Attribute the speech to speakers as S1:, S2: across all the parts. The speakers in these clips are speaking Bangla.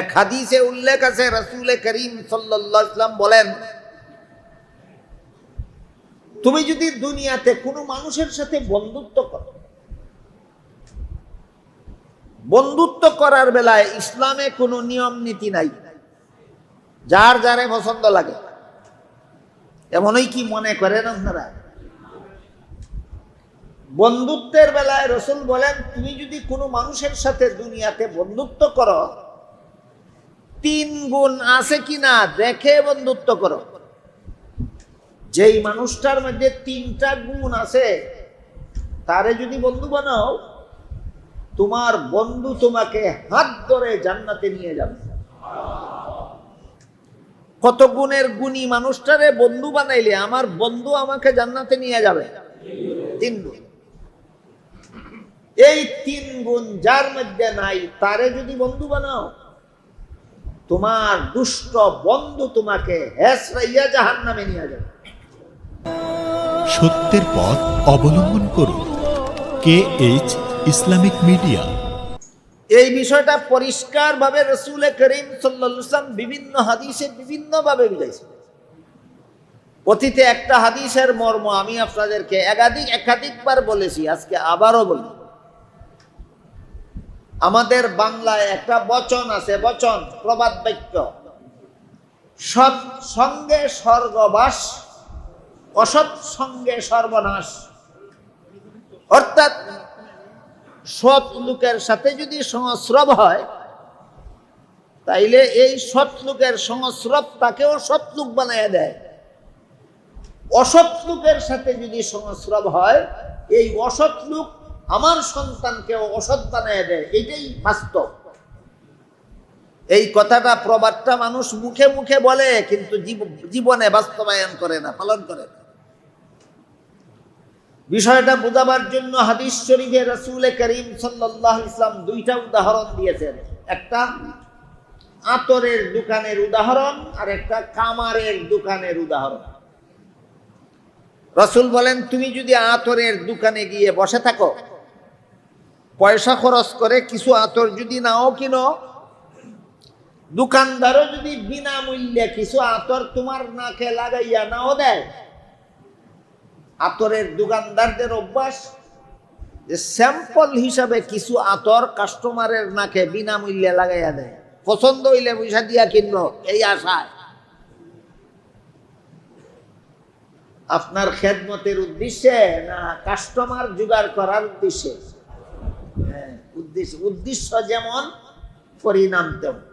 S1: এক হাদিসে উল্লেখ আছে, রসুল করিম সাল্লাম বলেন, তুমি যদি দুনিয়াতে কোনো মানুষের সাথে বন্ধুত্ব করো, বন্ধুত্ব করার বেলায় ইসলামে কোনো নিয়ম নীতি নাই, যার যারে পছন্দ লাগে। এমনই কি মনে করেন আপনারা? বন্ধুত্বের বেলায় রসুল বলেন, তুমি যদি কোনো মানুষের সাথে দুনিয়াতে বন্ধুত্ব করো তিন গুণ আছে কিনা দেখে বন্ধুত্ব করো। যেই মানুষটার মধ্যে তিনটা গুণ আছে, তারে যদি বন্ধু বানাও, তোমার বন্ধু তোমাকে হাত ধরে জান্নাতে নিয়ে যাবে। কত গুণের গুণী মানুষটারে বন্ধু বানাইলে আমার বন্ধু আমাকে জান্নাতে নিয়ে যাবে? তিন গুণ। এই তিন গুণ যার মধ্যে নাই, তারে যদি বন্ধু বানাও তোমার দুষ্ট বন্ধু তোমাকে হেসরাইয়া জাহান নামে নিয়ে যাবে।
S2: সত্যের পথ অবলম্বন করুন। K H Islamic media.
S1: এই বিষয়টা পরিষ্কারভাবে রসুল করিম সাল্লাম বিভিন্ন হাদিসে বিভিন্নভাবে বুঝাইছে অতীতে একটা হাদিসের মর্ম আমি আপনাদেরকে একাধিক একাধিকবার বলেছি আজকে আবারও বলি। আমাদের বাংলায় একটা বচন আছে, বচন, প্রবাদ বাক্য। সৎ সঙ্গে স্বর্গবাস, অসৎ সঙ্গে সর্বনাশ। অর্থাৎ সৎ লোকের সাথে যদি সংস্রব হয়, তাইলে এই সৎ লোকের সংস্রব তাকেও সৎ লোক বানাইয়া দেয়। অসৎ লোকের সাথে যদি সংস্রব হয়, এই অসৎ লোক আমার সন্তানকেও অসৎ বানাইয়া দেয়, এটাই বাস্তব। এই কথাটা প্রবাদটা মানুষ মুখে মুখে বলে, কিন্তু জীবনে বাস্তবায়ন করে না, পালন করে না। বিষয়টা বোঝাবার জন্য হাদিস শরীফে রসুল করিম সাল্লাহ ইসলাম দুইটা উদাহরণ দিয়েছেন। একটা আতরের দোকানের উদাহরণ, আর একটা কামারের দোকানের উদাহরণ। রসুল বলেন, তুমি যদি আতরের দোকানে গিয়ে বসে থাকো পয়সা খরচ করে কিছু আতর যদি নাও কিনো, দোকানদারও যদি বিনামূল্যে কিছু আতর তোমার নাকে লাগাইয়া নাও দেয়, আতরের দোকানদারদের অভ্যাস যে স্যাম্পল হিসাবে কিছু আতর কাস্টমারের নাকে বিনামূল্যে লাগাইয়া দেয়। পছন্দ হইলে পয়সা দিয়া কিনলো এই আশায়। আপনার খেদমতের উদ্দেশ্যে না, কাস্টমার জোগাড় করার উদ্দেশ্যে? উদ্দেশ্য উদ্দেশ্য যেমন পরিণাম তেমন।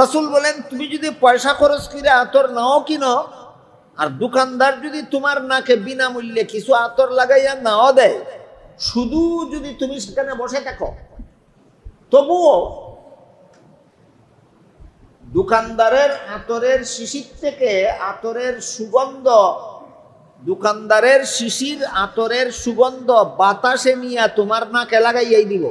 S1: রসুল বলেন, তুমি যদি পয়সা খরচ করে আতর নাও কিনো, আর দোকানদার যদি তোমার নাকে বিনামূল্যে কিছু আতর লাগাইয়া নাও দেয়, শুধু যদি তুমি সেখানে বসে থাকো, তবুও দোকানদারের আতরের শিশির থেকে আতরের সুগন্ধ দোকানদারের শিশির আতরের সুগন্ধ বাতাসে নিয়ে তোমার নাকে লাগাইয়াই দিব।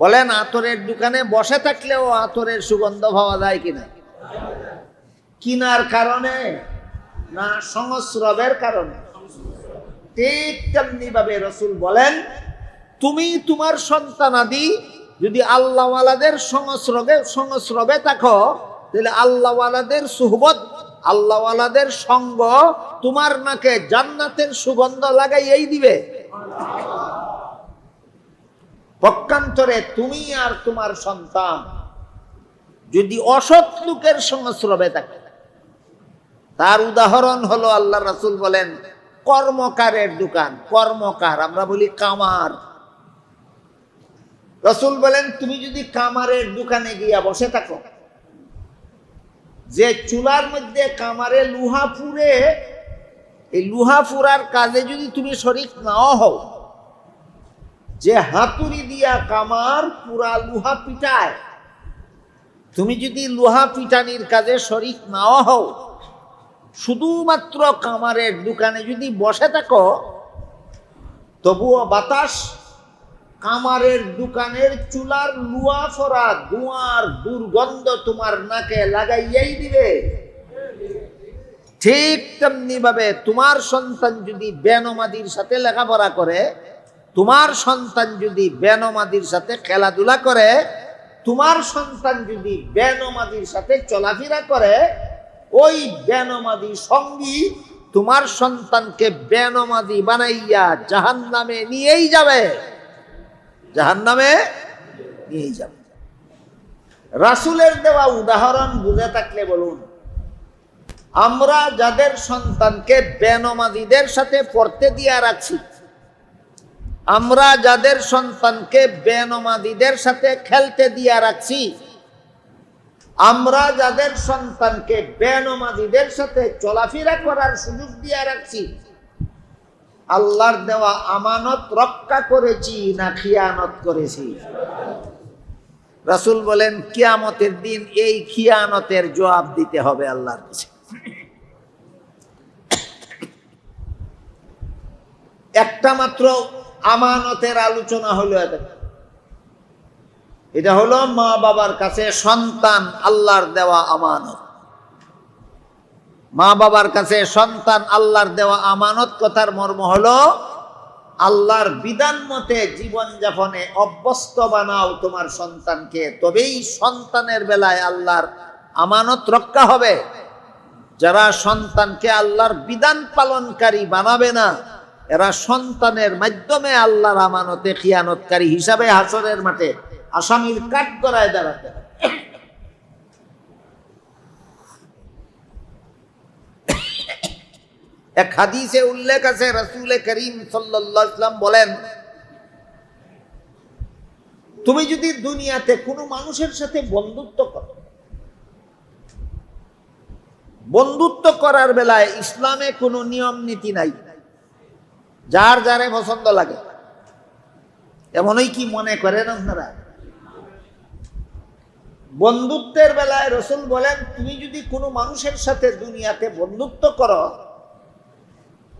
S1: বলেন, আতরের দোকানে বসে থাকলেও আতরের সুগন্ধ পাওয়া যায় কিনা? কিনার কারণে না সংস্রবের কারণে? ঠিক তেমনি ভাবে রসুল বলেন, তুমি তোমার সন্তানাদি যদি আল্লাহওয়ালাদের সংস্রবে সংস্রবে থাকো, তাহলে আল্লাহওয়ালাদের সুহবত আল্লাহওয়ালাদের সঙ্গ তোমার নাকে জান্নাতের সুগন্ধ লাগাইয়াই দিবে। পক্ষান্তরে তুমি আর তোমার সন্তান যদি অসৎ লোকের সংস্রবে থাকে। তার উদাহরণ হলো আল্লাহ রাসুল বলেন, কর্মকারের দোকান, কর্মকার, আমরা বলি কামার। রসুল বলেন, তুমি যদি কামারের দোকানে গিয়া বসে থাকো যে চুলার মধ্যে কামারে লুহা ফুরে, এই লুহা ফুরার কাজে যদি তুমি শরিক নাও হও, যে হাতুড়ি দিয়া কামার পুরা লুহা পিটায়, তুমি যদি লোহা পিটানির কাজে শরিক নাও হও, শুধুমাত্র কামারের দোকানে যদি বসে থাকো, তবুও বাতাস কামারের দোকানের চুলার লুয়া ফরা ধোঁয়ার দুর্গন্ধ তোমার নাকে লাগাইয়াই দিবে। ঠিক তেমনি ভাবে তোমার সন্তান যদি বেনমাদির সাথে লেখাপড়া করে, তোমার সন্তান যদি বেনমাদির সাথে খেলাধুলা করে, তোমার সন্তান যদি বেনমাদির সাথে চলাফেরা করে, ওই বেনমাদি সঙ্গী তোমার সন্তানকে বেনমাদি বানাইয়া জাহান নামে নিয়েই যাবে। জাহান নামে নিয়েই যাবে। রাসুলের দেওয়া উদাহরণ বুঝে থাকলে বলুন, আমরা যাদের সন্তানকে বেনমাদিদের সাথে পড়তে দিয়া রাখছি, আমরা যাদের সন্তানকে বেনমাদিদের সাথে খেলতে দিয়া রাখছি, আমরা যাদের সন্তানকে বেনমাদিদের সাথে চলাফেরা করার সুযোগ দিয়া রাখছি আল্লাহর দেওয়া আমানত রক্ষা করেছি না খিয়ানত করেছি? রাসুল বলেন, কিয়ামতের দিন এই খিয়ানতের জবাব দিতে হবে আল্লাহর কাছে। একটা মাত্র আমানতের আলোচনা হলো এদের এটা হলো মা বাবার কাছে সন্তান আল্লাহর দেওয়া আমানত। মা বাবার কাছে সন্তান আল্লাহর দেওয়া আমানত কথার মর্ম হলো, আল্লাহর বিধান মতে জীবন যাপনে অভ্যস্ত বানাও তোমার সন্তানকে, তবেই সন্তানের বেলায় আল্লাহর আমানত রক্ষা হবে যারা সন্তানকে আল্লাহর বিধান পালনকারী বানাবে না, এরা সন্তানের মাধ্যমে আল্লাহর আমানতে খিয়ানতকারী হিসাবে হাসরের মাঠে আসামির কাঠ করায় দাঁড়াতে হবে। এক হাদিসে উল্লেখ আছে, রসুল করিম সাল্লাম বলেন, তুমি যদি দুনিয়াতে কোনো মানুষের সাথে বন্ধুত্ব করো, বন্ধুত্ব করার বেলায় ইসলামে কোনো নিয়ম নীতি নাই, যার যারে পছন্দ লাগে, এমনই কি মনে করেন আপনারা? বন্ধুত্বের বেলায় রসুল বলেন, তুমি যদি কোনো মানুষের সাথে দুনিয়াতে বন্ধুত্ব করো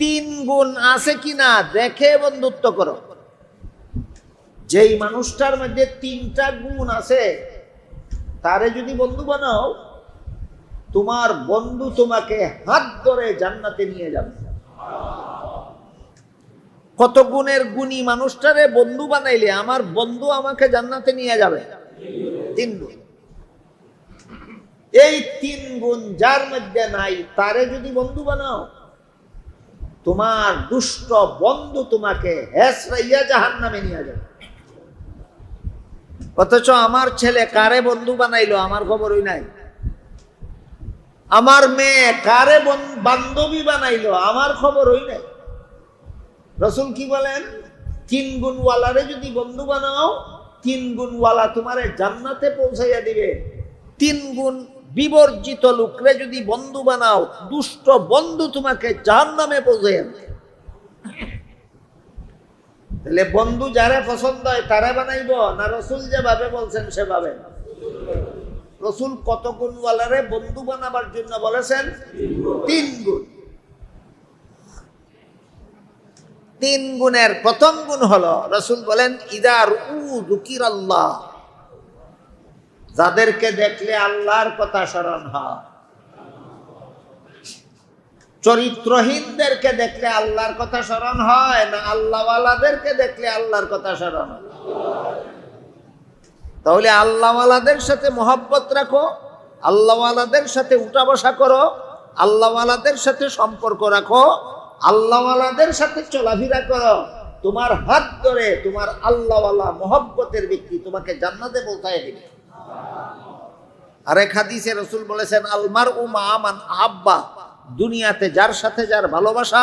S1: তিন গুণ আছে কিনা দেখে বন্ধুত্ব করো। যেই মানুষটার মধ্যে তিনটা গুণ আছে, তারে যদি বন্ধু বানাও, তোমার বন্ধু তোমাকে হাত ধরে জান্নাতে নিয়ে যাবে। কত গুণের গুণী মানুষটারে বন্ধু বানাইলে আমার বন্ধু আমাকে জান্নাতে নিয়ে যাবে? তিন গুণ। এই তিন গুণ যার মধ্যে নাই, তারে যদি বন্ধু বানাও তোমার দুষ্ট বন্ধু তোমাকে হেসরাইয়া জাহান নামে নিয়ে যাবে। অথচ আমার ছেলে কারে বন্ধু বানাইলো? আমার খবরই নাই। আমার মেয়ে কারে বন- বান্ধবী বানাইলো? আমার খবর খবরই নাই। রসুল কি বলেন? তিন গুণওয়ালারে যদি বন্ধু বানাও, তিন গুণওয়ালা তোমারে জান্নাতে পৌঁছাইয়া দিবে। তিন গুণ বিবর্জিত লোকরে যদি বন্ধু বানাও, দুষ্ট বন্ধু তোমাকে জাহান্নামে পৌঁছাইয়া দিবে তাহলে বন্ধু যারা পছন্দ হয় তারা বানাইব, না রসুল যেভাবে বলছেন সেভাবে? রসুল কত গুণওয়ালারে বন্ধু বানাবার জন্য বলেছেন? তিন গুণ। তিন গুণের প্রথম গুণ হলো, রসুল বলেন ইদার উ দুকির আল্লাহ যাদেরকে দেখলে আল্লাহর কথা স্মরণ হয়। চরিত্রহীনদেরকে দেখলে আল্লাহর কথা স্মরণ হয় না আল্লাহওয়ালাদেরকে দেখলে আল্লাহর কথা স্মরণ হয়? তাহলে আল্লাহওয়ালাদের সাথে মহব্বত রাখো, আল্লাহওয়ালাদের সাথে উঠা বসা করো, আল্লাহওয়ালাদের সাথে সম্পর্ক রাখো, আল্লাহওয়ালাদের সাথে চলাফেরা করো। তোমার হাত ধরে তোমার আল্লাহওয়ালা মহব্বতের ব্যক্তি তোমাকে জান্নাতে পৌঁছায় দিবে। আরেক হাদিসে রসুল বলেছেন আলমার উমা আমান আব্বা। দুনিয়াতে যার সাথে যার ভালোবাসা,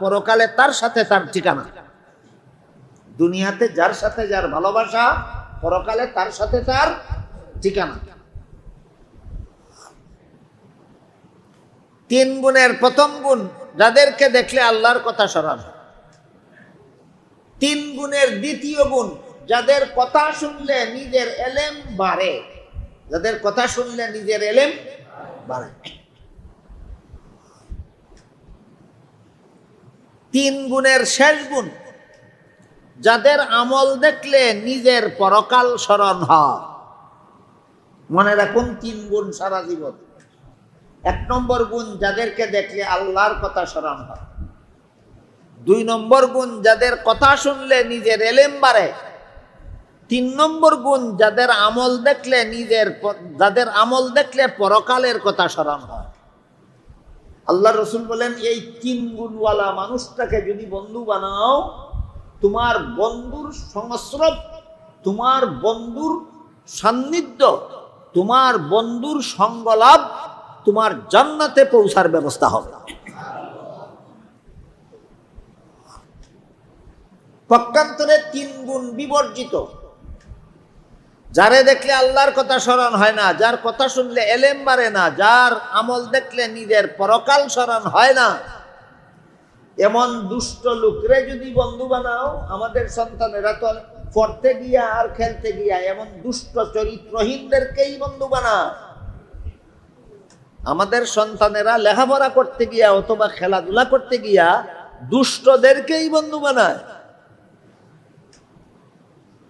S1: পরকালে তার সাথে তার ঠিকানা। দুনিয়াতে যার সাথে যার ভালোবাসা, পরকালে তার সাথে তার ঠিকানা। তিন গুণের প্রথম গুণ, যাদেরকে দেখলে আল্লাহর কথা স্মরণ তিন গুণের দ্বিতীয় গুণ যাদের কথা শুনলে নিজের এলেম বাড়ে, যাদের কথা শুনলে নিজের এলেম বাড়ে। তিন গুণের শেষ গুণ, যাদের আমল দেখলে নিজের পরকাল স্মরণ হয়। মনে রাখুন, তিন গুণ সারা জীবন। এক নম্বর গুণ, যাদেরকে দেখলে আল্লাহর কথা স্মরণ হয়। দুই নম্বর গুণ, যাদের কথা শুনলে নিজের এলেম বাড়ে তিন নম্বর গুণ, যাদের আমল দেখলে নিজের যাদের আমল দেখলে পরকালের কথা স্মরণ হয়। আল্লাহ রসুল বলেন, এই তিন গুণওয়ালা মানুষটাকে যদি বন্ধু বানাও, তোমার বন্ধুর সংস্রব, তোমার বন্ধুর সান্নিধ্য, তোমার বন্ধুর সঙ্গলাভ, তোমার জান্নাতে পৌঁছার ব্যবস্থা হবে। পক্ষান্তরে তিন গুণ বিবর্জিত। যারে দেখলে আল্লাহর কথা স্মরণ হয় না, যার কথা শুনলে এলেম বাড়ে না, যার আমল দেখলে নিজের পরকাল স্মরণ হয় না। এমন দুষ্ট লোকরে যদি বন্ধু বানাও, আমাদের সন্তানেরা তো পড়তে গিয়া আর খেলতে গিয়া এমন দুষ্ট চরিত্রহীনদেরকেই বন্ধু বানা। আমাদের সন্তানেরা লেখাপড়া করতে গিয়া অথবা খেলাধুলা করতে গিয়া দুষ্টদেরকেই বন্ধু বানায়।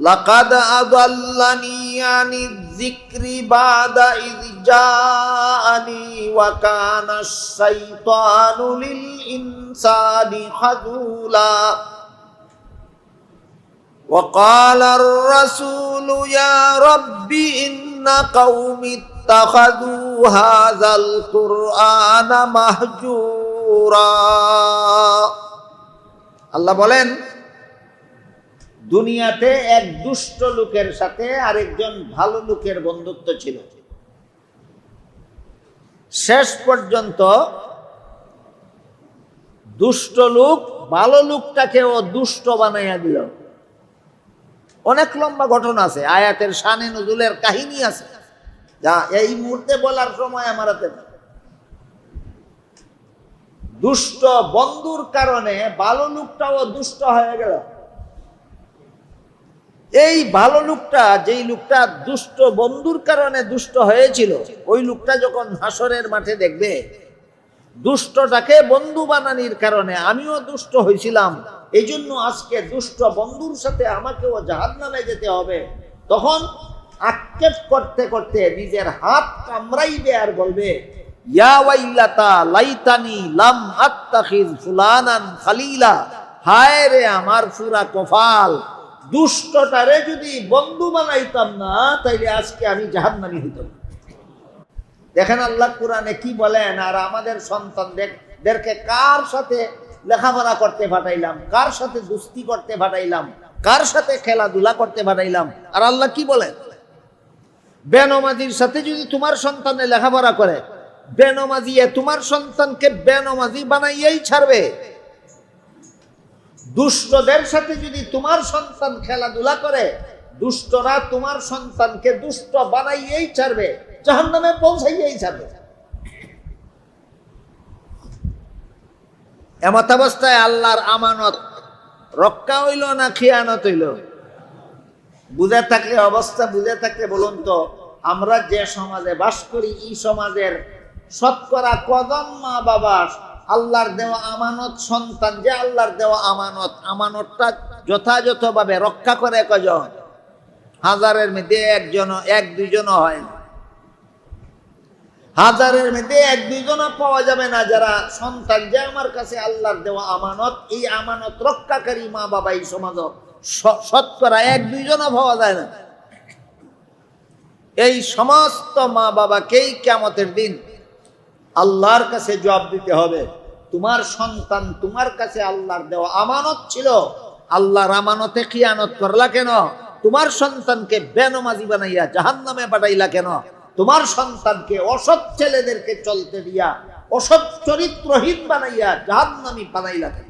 S1: لقد أضلني عن الذكر بعد إذ جاءني وكان الشيطان للإنسان خذولا وقال الرسول يا رب إن قوم اتخذوا هذا القرآن مهجورا الله বলেন দুনিয়াতে এক দুষ্ট লোকের সাথে আরেকজন ভালো লোকের বন্ধুত্ব ছিল। শেষ পর্যন্ত দুষ্ট লোক ভালো লোকটাকেও দুষ্ট বানাইয়া দিল। অনেক লম্বা ঘটনা আছে, আয়াতের শানে নজুলের কাহিনী আছে। যা এই মুহূর্তে বলার সময় আমার হাতে দুষ্ট বন্ধুর কারণে ভালো লোকটাও দুষ্ট হয়ে গেল। এই ভালো লোকটা, যেই লোকটা দুষ্ট বন্ধুর কারণে দুষ্ট হয়েছিল, ওই লোকটা যখন হাসরের মাঠে দেখবে, দুষ্টটাকে বন্ধু বানানির কারণে আমিও দুষ্ট হয়েছিলাম এই জন্য আজকে দুষ্ট বন্ধুর সাথে আমাকেও জাহাজ নামে যেতে হবে। তখন আক্ষেপ করতে করতে নিজের হাত কামড়াইবে আর বলবে লাইতানি লাম ফুলানান খালিলা। হায় রে আমার ফুরা কফাল দুষ্টটারে যদি বন্ধু বানাইতাম না, তাইলে আজকে আমি জাহান্নামি হইতাম। দেখেন আল্লাহ কোরআনে কি বলেন, আর আমাদের সন্তানদেরকে কার সাথে লেখাপড়া করতে পাঠাইলাম, কার সাথে দুস্তি করতে পাঠাইলাম, কার সাথে খেলাধুলা করতে পাঠাইলাম, আর আল্লাহ কি বলেন? বেনমাজির সাথে যদি তোমার সন্তানে লেখাপড়া করে, বেনমাজিয়ে তোমার সন্তানকে বেনমাজি বানাইয়াই ছাড়বে। দুষ্টদের সাথে যদি তোমার সন্তান খেলাধুলা করে, দুষ্টরা তোমার সন্তানকে দুষ্ট বানাইয়েই ছাড়বে, জাহান্নামে পৌঁছাইয়েই ছাড়বে। এমত অবস্থায় আল্লাহর আমানত রক্ষা হইল না খিয়ানত হইল? বুঝে থাকলে অবস্থা, বুঝে থাকলে বলুন তো, আমরা যে সমাজে বাস করি, এই সমাজের শতকরা কদম মা বাবা আল্লাহর দেওয়া আমানত সন্তান, যে আল্লাহর দেওয়া আমানত, আমানতটা যথাযথভাবে রক্ষা করে কজন হাজারের মধ্যে একজন এক দুইজনও হয় না। হাজারের মধ্যে এক দুইজনও পাওয়া যাবে না যারা সন্তান, যে আমার কাছে আল্লাহর দেওয়া আমানত, এই আমানত রক্ষাকারী মা বাবা এই সমাজ শতকরা এক দুইজনও পাওয়া যায় না। এই সমস্ত মা বাবাকেই কেমতের দিন আল্লাহর কাছে জবাব দিতে হবে। তোমার সন্তান তোমার কাছে আল্লাহর দেওয়া আমানত ছিল। আল্লাহর আমানতে খিয়ানত করলা কেন? তোমার সন্তানকে বেনমাজি বানাইয়া জাহান নামে পাঠাইলা কেন? তোমার সন্তানকে অসৎ ছেলেদেরকে চলতে দিয়া, অসৎ চরিত্রহীন বানাইয়া জাহান্নামি বানাইলা কেন?